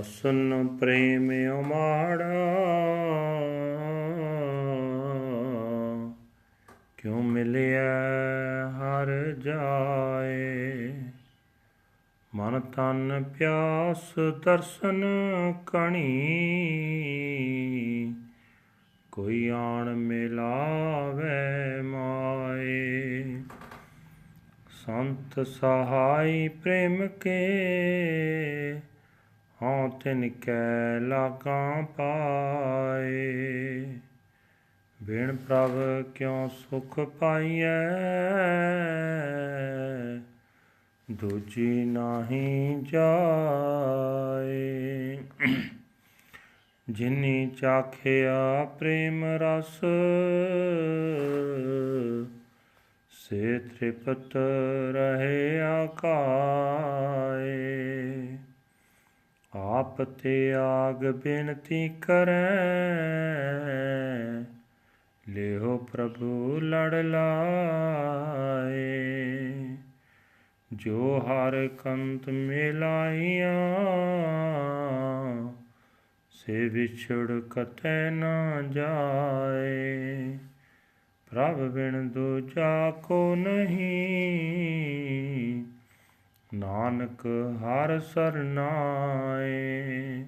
ਅਸਨ ਪ੍ਰੇਮ ਉਮਾੜਾ। ਕਿਉ ਮਿਲਿਆ ਹਰ ਜਾਏ? ਮਨ ਤਨ ਪਿਆਸ ਦਰਸ਼ਨ ਕਣੀ। ਕੋਈ ਆਣ ਮਿਲਾਵੇ ਮਾਏ। ਸੰਤ ਸਹਾਈ ਪ੍ਰੇਮ ਕੇ। ਹਉ ਤਿਨ ਕੈ ਲਾਗਾਂ ਪਾਏ। ਬਿਨ ਪ੍ਰਭ ਕਿਉ ਸੁਖ ਪਾਈਐ? ਦੂਜੀ ਨਾਹੀ ਜਾਏ। ਜਿਨੀ ਚਾਖਿਆ ਪ੍ਰੇਮ ਰਸ, ਸੇ ਤ੍ਰਿਪਤ ਰਹੇ ਆਕਾਏ। ਆਪ ਤੇ ਆਗ ਬੇਨਤੀ ਕਰੈ। ਲਿਓ ਪ੍ਰਭੂ ਲੜ ਲਾਏ। ਜੋ ਹਰ ਕੰਤ ਮਿਲਾਈਆਂ, ਸੇ ਵਿਛੜ ਕਤੈ ਨਾ ਜਾਏ। ਪ੍ਰਭ ਬਿਨ ਦੂਜਾ ਕੋ ਨਹੀਂ ਨਾਨਕ ਹਰ ਸਰਨਾਏ,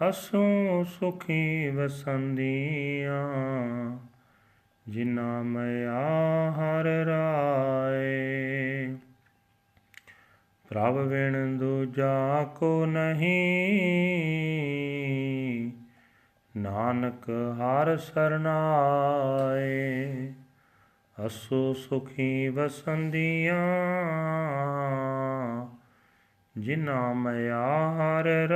ਹਸੂ ਸੁਖੀ ਵਸੰਦੀਆਂ ਜਿਨਾ ਮਿਆ ਹਰ ਰਾਏ। ਪ੍ਰਭ ਬਿਨ ਦੂਜਾ ਕੋ ਨਹੀਂ, ਨਾਨਕ ਹਰ ਸਰਨਾਏ ਅਸੋ ਸੁਖੀ ਵਸੰਦੀਆਂ ਜਿਨਾ ਮਿਆਰ ਹਰ